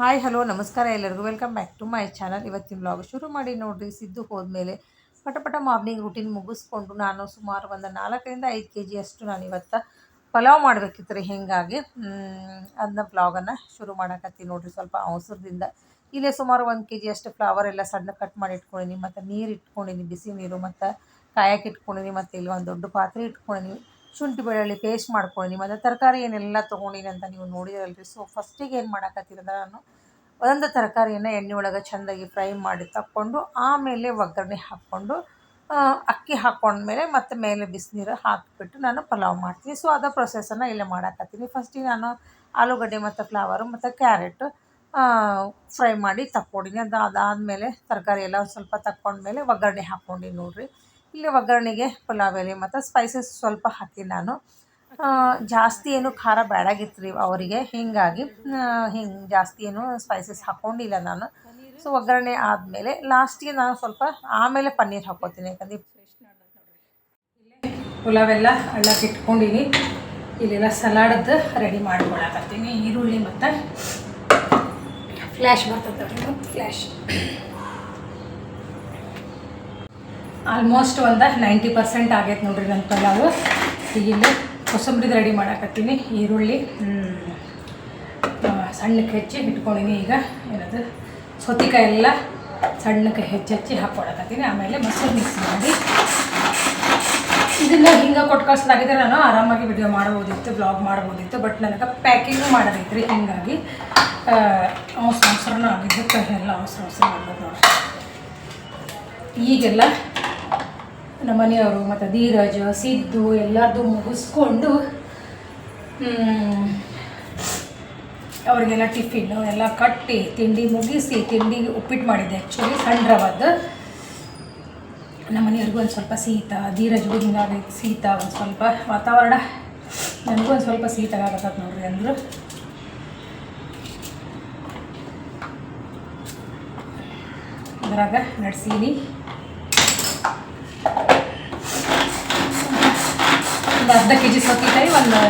Hi, hello, ನಮಸ್ಕಾರ ಎಲ್ಲರಿಗೂ. Welcome back to my channel ಇವತ್ತಿನ ಬ್ಲಾಗ್ ಶುರು ಮಾಡಿ ನೋಡಿರಿ. ಸಿದ್ದು ಹೋದ್ಮೇಲೆ ಪಟ ಪಟ ಮಾರ್ನಿಂಗ್ ರೂಟೀನ್ ಮುಗಿಸ್ಕೊಂಡು ನಾನು ಸುಮಾರು ಒಂದು ನಾಲ್ಕರಿಂದ ಐದು ಕೆ ಜಿ ಅಷ್ಟು ನಾನು ಇವತ್ತು ಪಲಾವ್ ಮಾಡಬೇಕಿತ್ತು ರೀ ಹೀಗಾಗಿ ಅದನ್ನ ಬ್ಲಾಗನ್ನು ಶುರು ಮಾಡೋಕತ್ತೀನಿ ನೋಡಿರಿ. ಸ್ವಲ್ಪ ಅವಸರದಿಂದ ಇಲ್ಲೇ ಸುಮಾರು ಒಂದು ಕೆ ಜಿ ಅಷ್ಟು ಫ್ಲವರ್ ಎಲ್ಲ ಸಣ್ಣ ಕಟ್ ಮಾಡಿ ಇಟ್ಕೊಂಡಿನಿ. ಮತ್ತು ನೀರು ಇಟ್ಕೊಂಡಿನಿ, ಬಿಸಿ ನೀರು, ಮತ್ತು ಕಾಯಕ್ಕೆ ಇಟ್ಕೊಂಡಿನಿ, ಮತ್ತು ಇಲ್ಲಿ ಒಂದು ದೊಡ್ಡ ಪಾತ್ರೆ ಇಟ್ಕೊಂಡಿನಿ. ಶುಂಠಿ ಬೆಳ್ಳುಳ್ಳಿ ಪೇಸ್ಟ್ ಮಾಡ್ಕೊಂಡಿನಿ ಮತ್ತು ತರಕಾರಿ ಏನೆಲ್ಲ ತೊಗೊಂಡಿನಿ ಅಂತ ನೀವು ನೋಡಿದ್ರಲ್ರಿ. ಸೊ ಫಸ್ಟಿಗೆ ಏನು ಮಾಡಕತ್ತೀನಿ ಅಂದ್ರೆ ನಾನು ಒಂದೊಂದು ತರಕಾರಿಯನ್ನು ಎಣ್ಣೆ ಒಳಗೆ ಚೆಂದಾಗಿ ಫ್ರೈ ಮಾಡಿ ತಕ್ಕೊಂಡು, ಆಮೇಲೆ ಒಗ್ಗರಣೆ ಹಾಕ್ಕೊಂಡು ಅಕ್ಕಿ ಹಾಕ್ಕೊಂಡ್ಮೇಲೆ ಮತ್ತೆ ಮೇಲೆ ಬಿಸಿನೀರು ಹಾಕಿಬಿಟ್ಟು ನಾನು ಪಲಾವ್ ಮಾಡ್ತೀನಿ. ಸೊ ಅದ ಪ್ರೊಸೆಸನ್ನು ಇಲ್ಲೇ ಮಾಡಕತ್ತೀನಿ. ಫಸ್ಟಿಗೆ ನಾನು ಆಲೂಗಡ್ಡೆ ಮತ್ತು ಫ್ಲವರು ಮತ್ತು ಕ್ಯಾರೆಟ್ ಫ್ರೈ ಮಾಡಿ ತಕ್ಕೊಂಡಿನಿ. ಅದು ಅದಾದಮೇಲೆ ತರಕಾರಿ ಎಲ್ಲ ಸ್ವಲ್ಪ ತಕ್ಕೊಂಡ್ಮೇಲೆ ಒಗ್ಗರಣೆ ಹಾಕ್ಕೊಂಡಿನಿ ನೋಡ್ರಿ. ಇಲ್ಲಿ ಒಗ್ಗರಣೆಗೆ ಪಲಾವ್ ಎಲೆ ಮತ್ತು ಸ್ಪೈಸಸ್ ಸ್ವಲ್ಪ ಹಾಕಿ ನಾನು. ಜಾಸ್ತಿ ಏನು ಖಾರ ಬೇಡಾಗಿತ್ತು ರೀ ಅವರಿಗೆ. ಹೀಗಾಗಿ ಹಿಂಗೆ ಜಾಸ್ತಿ ಏನು ಸ್ಪೈಸಸ್ ಹಾಕ್ಕೊಂಡಿಲ್ಲ ನಾನು. ಸೊ ಒಗ್ಗರಣೆ ಆದಮೇಲೆ ಲಾಸ್ಟಿಗೆ ನಾನು ಸ್ವಲ್ಪ ಆಮೇಲೆ ಪನ್ನೀರ್ ಹಾಕ್ಕೋತೀನಿ ಯಾಕಂದ್ರೆ ಪುಲಾವೆಲ್ಲ ಅಣ್ಣಕ್ಕೆ ಇಟ್ಕೊಂಡಿನಿ. ಇಲ್ಲೆಲ್ಲ ಸಲಾಡದ್ದು ರೆಡಿ ಮಾಡ್ಕೊಳಕತ್ತೀನಿ ಈರುಳ್ಳಿ ಮತ್ತು ಫ್ಲ್ಯಾಶ್ ಬರ್ತದೆ ಫ್ಲ್ಯಾಶ್ ಆಲ್ಮೋಸ್ಟ್ ಒಂದು ನೈಂಟಿ ಪರ್ಸೆಂಟ್ ಆಗೈತೆ ನೋಡ್ರಿ ನನ್ನ ಪಲಾವು. ಈಗ ಇಲ್ಲಿ ಕೊಸಂಬರಿದು ರೆಡಿ ಮಾಡಾಕತ್ತೀನಿ, ಈರುಳ್ಳಿ ಸಣ್ಣಕ್ಕೆ ಹೆಚ್ಚಿ ಇಟ್ಕೊಂಡಿನಿ ಈಗ. ಏನದು? ಸೌತಿಕಾಯಿ ಎಲ್ಲ ಸಣ್ಣಕ್ಕೆ ಹೆಚ್ಚಿ ಹೆಚ್ಚಿ ಹಾಕ್ಕೊಡಕತ್ತೀನಿ ಆಮೇಲೆ ಮೊಸರು ಮಿಕ್ಸ್ ಮಾಡಿ. ಇದನ್ನ ಹಿಂಗೆ ಕೊಟ್ಟು ಕಳ್ಸೋದಾಗಿದ್ರೆ ನಾನು ಆರಾಮಾಗಿ ವಿಡಿಯೋ ಮಾಡ್ಬೋದಿತ್ತು ಬ್ಲಾಗ್ ಮಾಡ್ಬೋದಿತ್ತು ಬಟ್ ನನಗೆ ಪ್ಯಾಕಿಂಗು ಮಾಡೋದೈತೆ ರೀ ಹಿಂಗಾಗಿ ಅವಸರ ಅವಸರನೂ ಎಲ್ಲ ಅವಸರ ಅವಸರ ನೋಡ್ರಿ. ಈಗೆಲ್ಲ ನಮ್ಮ ಮನೆಯವರು, ಮತ್ತು ಧೀರಜ, ಸಿದ್ದು ಎಲ್ಲರದು ಮುಗಿಸ್ಕೊಂಡು ಅವ್ರಿಗೆಲ್ಲ ಟಿಫಿನ್ನು ಎಲ್ಲ ಕಟ್ಟಿ, ತಿಂಡಿ ಮುಗಿಸಿ, ತಿಂಡಿ ಉಪ್ಪಿಟ್ಟು ಮಾಡಿದ್ದೆ ಆ್ಯಕ್ಚುಲಿ ಸಣ್ಣ ರವದ್ದು ನಮ್ಮ ಮನೆಯವ್ರಿಗೂ ಒಂದು ಸ್ವಲ್ಪ ಶೀತ, ಧೀರಜ್ಗೂ ಹಿಂಗಾಗೈತೆ ಶೀತ, ಒಂದು ಸ್ವಲ್ಪ ವಾತಾವರಣ. ನನಗೂ ಒಂದು ಸ್ವಲ್ಪ ಶೀತ ಆಗತ್ತೆ ನೋಡ್ರಿ ಅಂದರು. ಅದ್ರಾಗ ನಡ್ಸೀನಿ. ಒಂದು ಅರ್ಧ ಕೆ ಜಿ ಸೌತೆಕಾಯಿ ಒಂದು,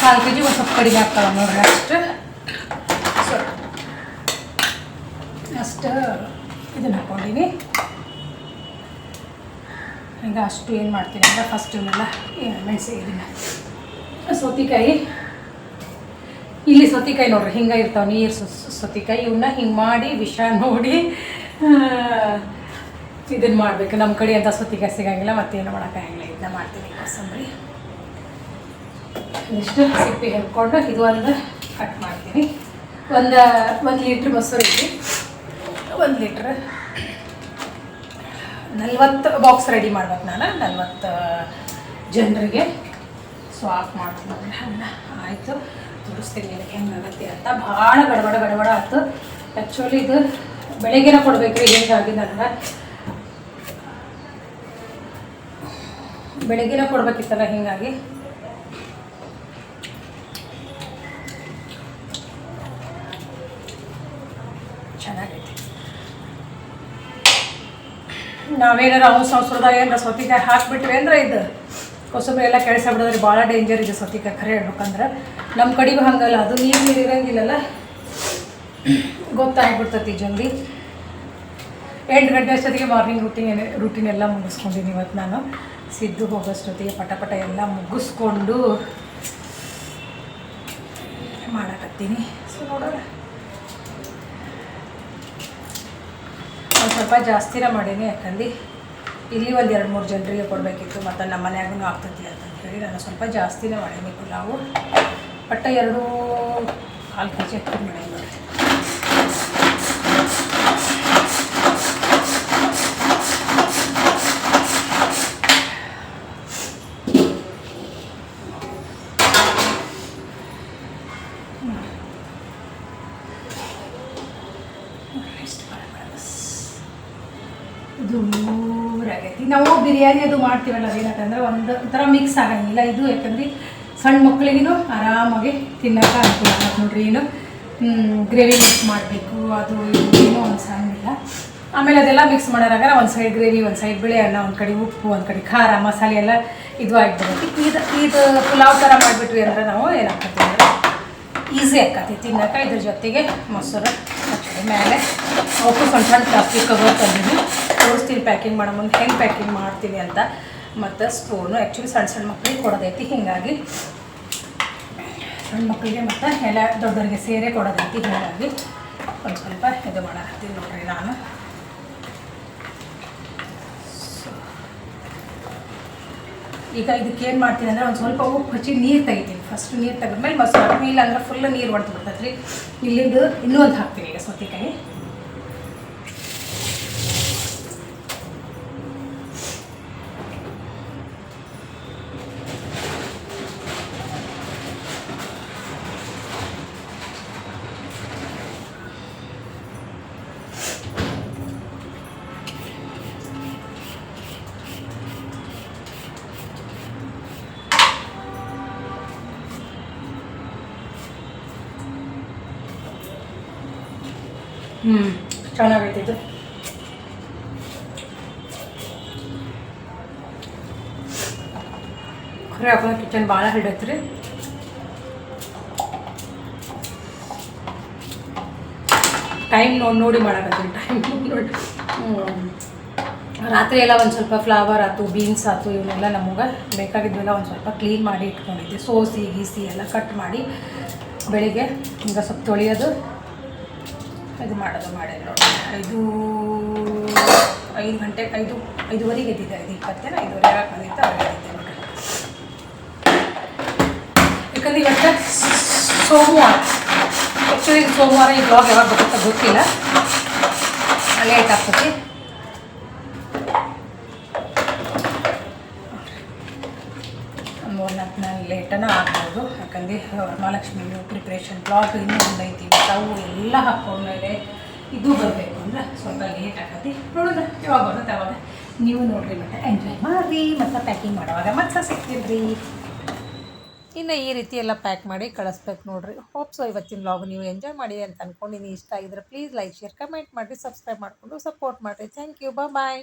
ಕಾಲು ಕೆ ಜಿ ಒಂದು ಸ್ವಲ್ಪ ಕಡಿಮೆ ಹಾಕ್ತಾವೆ ನೋಡ್ರಿ ಅಷ್ಟು. ಸೊ, ಅಷ್ಟು ಇದನ್ನ ಹಾಕ್ಕೊಂಡಿನಿ. ಈಗ ಅಷ್ಟು ಏನು ಮಾಡ್ತೀನಿ ಅಂದ್ರೆ ಫಸ್ಟ್ ಇವನ್ನೆಲ್ಲ ಮೆಣಸಿ ಇದನ್ನು. ಸೌತೆಕಾಯಿ. ಇಲ್ಲಿ ಸೌತೆಕಾಯಿ ನೋಡ್ರಿ, ಹಿಂಗೆ ಇರ್ತಾವೆ ನೀರು ಸೌತೆಕಾಯಿ. ಇವನ್ನ ಹಿಂಗೆ ಮಾಡಿ ವಿಷ ನೋಡಿ ಇದನ್ನು ಮಾಡಬೇಕು ನಮ್ಮ ಕಡೆ ಅಂತ ಸೌತೆಕಾಯಿ ಸಿಗಂಗಿಲ್ಲ ಮತ್ತೇನು ಮಾಡೋಕ್ಕಾಗಿಲ್ಲ ಇದನ್ನ ಮಾಡ್ತೀನಿ ಕೋಸಂಬರಿ. ಇಷ್ಟು ಸಿಪ್ಪಿ ಹೆರ್ಕೊಂಡು ಇದು ಒಂದು ಕಟ್ ಮಾಡ್ತೀನಿ. ಒಂದು ಒಂದು ಲೀಟ್ರ್ ಇಲ್ಲಿ ಒಂದು ಲೀಟ್ರ್ ನಲ್ವತ್ತು ಬಾಕ್ಸ್ ರೆಡಿ ಮಾಡ್ಬೇಕು ನಾನು. ನಲ್ವತ್ತು ಜನರಿಗೆ. ಸೊ ಆಫ್ ಮಾಡ್ತೀನಿ ಅನ್ನ ಆಯಿತು. ತೋರಿಸ್ತೀನಿ ಹೆಂಗೆ ಹೆಂಗಾಗತ್ತೆ ಅಂತ. ಭಾಳ ಗಡಬಡ ಗಡಬಡ ಆಯ್ತು. ಆ್ಯಕ್ಚುಲಿ ಇದು ಬೆಳಗ್ಗೆನ ಕೊಡ್ಬೇಕು ರೀ ಹೆಂಗಾಗಿ ನನಗೆ ಬೆಳಗ್ಗೆನ ಕೊಡ್ಬೇಕಿತ್ತಲ್ಲ, ಹೀಗಾಗಿ. ಚೆನ್ನಾಗೈತಿ. ನಾವೇನಾರ ಅವ್ನ ಅವಸರದಾಗ ಏನಾರ ಸೌತಿಕಾಯಿ ಹಾಕ್ಬಿಟ್ವಿ ಅಂದ್ರೆ ಇದು ಕೊಸಂಬರಿ ಎಲ್ಲ ಕೆಳಸ ಬಿಡೋದ್ರೆ ಭಾಳ ಡೇಂಜರ್ ಇದೆ ಸೌತಿಕಾಯಿ ಖರೆ ಹೇಳ್ಬೇಕಂದ್ರೆ. ನಮ್ಮ ಕಡೆಗೂ ಹಂಗಲ್ಲ, ಅದು ನೀರು ನೀರು ಇರಂಗಿಲ್ಲಲ್ಲ. ಗೊತ್ತಾಗ್ಬಿಡ್ತೈತಿ ಜಲ್ದಿ. ಎಂಟು ಗಂಟೆ ಅಷ್ಟೊತ್ತಿಗೆ ಮಾರ್ನಿಂಗ್ ರೂಟೀನ್ ರೂಟೀನ್ ಎಲ್ಲ ಮುಗಿಸ್ಕೊಂಡಿನಿ ಇವತ್ತು ನಾನು. ಸಿದ್ದು ಹೋಗೋಷ್ಟೊತ್ತಿಗೆ ಪಟ ಪಟ ಎಲ್ಲ ಮುಗಿಸ್ಕೊಂಡು ಮಾಡಕತ್ತೀನಿ. ಸೊ ನೋಡೋಣ. ಒಂದು ಸ್ವಲ್ಪ ಜಾಸ್ತಿನ ಮಾಡೀನಿ ಯಾಕಂದು, ಇಲ್ಲಿ ಒಂದು ಎರಡು ಮೂರು ಜನರಿಗೆ ಕೊಡಬೇಕಿತ್ತು, ಮತ್ತು ನಮ್ಮ ಮನೆಯಾಗೂ ಆಗ್ತೈತಿ ಅಂತ ಹೇಳಿ ನಾನು ಸ್ವಲ್ಪ ಜಾಸ್ತಿನೇ ಮಾಡೀನಿ ಪುಲಾವು. ಬಟ್ ಎರಡು ಕಾಲು ಕೆ ಜಿ ಅಕ್ಕಿ ಮಾಡೀನಿ. ನೋಡಿ ಮೂರಾಗೈತಿ ನಾವು ಬಿರಿಯಾನಿ ಅದು ಮಾಡ್ತೀವಲ್ಲ ಅದೇನಂತಂದ್ರೆ ಒಂದು ಒಂಥರ ಮಿಕ್ಸ್ ಆಗಂಗಿಲ್ಲ. ಇದು ಯಾಕಂದ್ರೆ ಸಣ್ಣ ಮಕ್ಕಳಿಗೂ ಆರಾಮಾಗಿ ತಿನ್ನೋಕೆ ಅನುಕೂಲ ಆಗತ್ತೆ ನೋಡ್ರಿ ಏನು. ಗ್ರೇವಿ ಮಿಕ್ಸ್ ಮಾಡಬೇಕು, ಅದು ಇದು ಏನೂ ಅನ್ಸಂಗಿಲ್ಲ. ಆಮೇಲೆ ಅದೆಲ್ಲ ಮಿಕ್ಸ್ ಮಾಡೋರಾಗ ಒಂದು ಸೈಡ್ ಗ್ರೇವಿ ಒಂದು ಸೈಡ್ ಬಿಳಿ ಅನ್ನ, ಒಂದು ಕಡೆ ಉಪ್ಪು, ಒಂದು ಕಡೆ ಖಾರ, ಮಸಾಲೆ ಎಲ್ಲ ಇದು ಆಗ್ಬಿಡುತ್ತೆ ಇದು ಇದು ಪುಲಾವ್ ಥರ ಮಾಡಿಬಿಟ್ವಿ ಅಂದ್ರೆ ನಾವು ಏನಾಗ್ತೈತಿ ಅಂದರೆ ಈಸಿ ಆಕತಿ ತಿನ್ನೋಕೆ, ಇದ್ರ ಜೊತೆಗೆ ಮೊಸರು. ಮೇಲೆ ಅವಕ್ಕೂ ಸಣ್ಣ ಸಣ್ಣ ಪ್ಲಾಸ್ಟಿಕ್ ಕವರ್ ತಂದಿದ್ದು ತೋರಿಸ್ತೀನಿ ಪ್ಯಾಕಿಂಗ್ ಮಾಡೋ ಮುಂದೆ ಹೆಂಗೆ ಪ್ಯಾಕಿಂಗ್ ಮಾಡ್ತೀನಿ ಅಂತ. ಮತ್ತು ಸ್ಪೂನು ಆ್ಯಕ್ಚುಲಿ ಸಣ್ಣ ಸಣ್ಣ ಮಕ್ಕಳಿಗೆ ಕೊಡೋದೈತಿ. ಹೀಗಾಗಿ ಸಣ್ಣ ಮಕ್ಕಳಿಗೆ ಮತ್ತು ಎಲ್ಲ ದೊಡ್ಡವರಿಗೆ ಸೇರೆ ಕೊಡೋದೈತಿ. ಹೀಗಾಗಿ ಒಂದು ಸ್ವಲ್ಪ ಇದು ಮಾಡಿ ನೋಡ್ರಿ ನಾನು. ಈಗ ಇದಕ್ಕೆ ಏನು ಮಾಡ್ತೀನಿ ಅಂದರೆ ಒಂದು ಸ್ವಲ್ಪ ಉಪ್ಪು ಹಚ್ಚಿ ನೀರು ತೆಗಿತೀನಿ. ಫಸ್ಟ್ ನೀರು ತೆಗೆದ್ಮೇಲೆ ಮೇಲೆ ಹಾಕ್ತೀನಿ ಇಲ್ಲ ಅಂದ್ರೆ ಫುಲ್ ನೀರು ಹೊಡೆದು ಬಿಡ್ತೈತೆ ರೀ ಇಲ್ಲಿದ್ದು ಇನ್ನೂ ಒಂದು ಹಾಕ್ತೀನಿ ಈಗ ಸೌತೆಕಾಯಿ. ಹ್ಞೂ ಚೆನ್ನಾಗೈತೆ ಇದು. ಖರೆ ಹಾಕೋದು ಕಿಚನ್ ಭಾಳ ಹಿಡೈತ್ರಿ ಟೈಮ್ ನೋಡಿ ನೋಡಿ ಮಾಡಕತ್ತೀನಿ ಟೈಮ್ ನೋಡಿ. ರಾತ್ರಿ ಎಲ್ಲ ಒಂದು ಸ್ವಲ್ಪ ಫ್ಲವರ್ ಆಯ್ತು ಬೀನ್ಸ್ ಆಯ್ತು ಇವನ್ನೆಲ್ಲ ನಮಗೆ ಬೇಕಾಗಿದ್ದೆಲ್ಲ ಒಂದು ಸ್ವಲ್ಪ ಕ್ಲೀನ್ ಮಾಡಿ ಇಟ್ಕೊಂಡಿದ್ದೆ. ಸೋಸಿ, ಗೀಸಿ ಎಲ್ಲ ಕಟ್ ಮಾಡಿ ಬೆಳಿಗ್ಗೆ ಈಗ ಸ್ವಲ್ಪ ತೊಳೆಯೋದು. ಇದು ಮಾಡೋದು ಮಾಡಿ ನೋಡಿ ಐದು ಐದು ಗಂಟೆ, ಐದು ಐದುವರೆಗೆ ಎದ್ದಿದ್ದೆ ಐದು ಇಪ್ಪತ್ತೇನ, ಐದುವರೆ ಆಗಕ್ಕೆ ಬಂದಿತ್ತು ಅವಾಗ ಎದ್ದಿದ್ದೆ ಯಾಕಂದ್ರೆ ಇವತ್ತು ಸೋಮವಾರ. ಆ್ಯಕ್ಚುಲಿ ಸೋಮವಾರ, ಈ ಬ್ಲಾಗ್ ಯಾವಾಗ ಬರುತ್ತೆ ಗೊತ್ತಿಲ್ಲ. ಲೇಟ್ ಆಗ್ತೈತಿ ಮೂರು ನಾಲ್ಕು ಲೇಟನ ಆಗ್ಬೋದು. ಯಾಕಂದರೆ ವರಮಹಾಲಕ್ಷ್ಮಿ ಪ್ರಿಪ್ರೇಷನ್ ಬ್ಲಾಗ್ ಇನ್ನೂ ಒಂದೈತಿ ತಾವು ಎಲ್ಲ ಹಾಕ್ಕೊಂಡ್ಮೇಲೆ ಇದು ಬರಬೇಕು ಅಂದ್ರೆ ಸ್ವಲ್ಪ ಲೇಟ್ ಆಗತ್ತೆ ನೋಡೋಣ ಯಾವಾಗ ಬರುತ್ತೆ ಅವಾಗ. ನೀವು ನೋಡ್ರಿ, ಮತ್ತೆ ಎಂಜಾಯ್ ಮಾಡಿರಿ, ಮತ್ತು ಪ್ಯಾಕಿಂಗ್ ಮಾಡುವಾಗ ಮತ್ತೆ ಸಿಗ್ತೀನಿ ರೀ ಇನ್ನು ಈ ರೀತಿ ಎಲ್ಲ ಪ್ಯಾಕ್ ಮಾಡಿ ಕಳಿಸ್ಬೇಕು ನೋಡ್ರಿ. ಹೋಪ್ಸೋ ಇವತ್ತಿನ ಬ್ಲಾಗ್ ನೀವು ಎಂಜಾಯ್ ಮಾಡಿ ಅಂತ ಅಂದ್ಕೊಂಡಿನಿ ಇಷ್ಟ ಆಗಿದ್ರೆ ಪ್ಲೀಸ್ ಲೈಕ್ ಶೇರ್ ಕಮೆಂಟ್ ಮಾಡಿರಿ. ಸಬ್ಸ್ಕ್ರೈಬ್ ಮಾಡಿಕೊಂಡು ಸಪೋರ್ಟ್ ಮಾಡಿರಿ. Thank you bye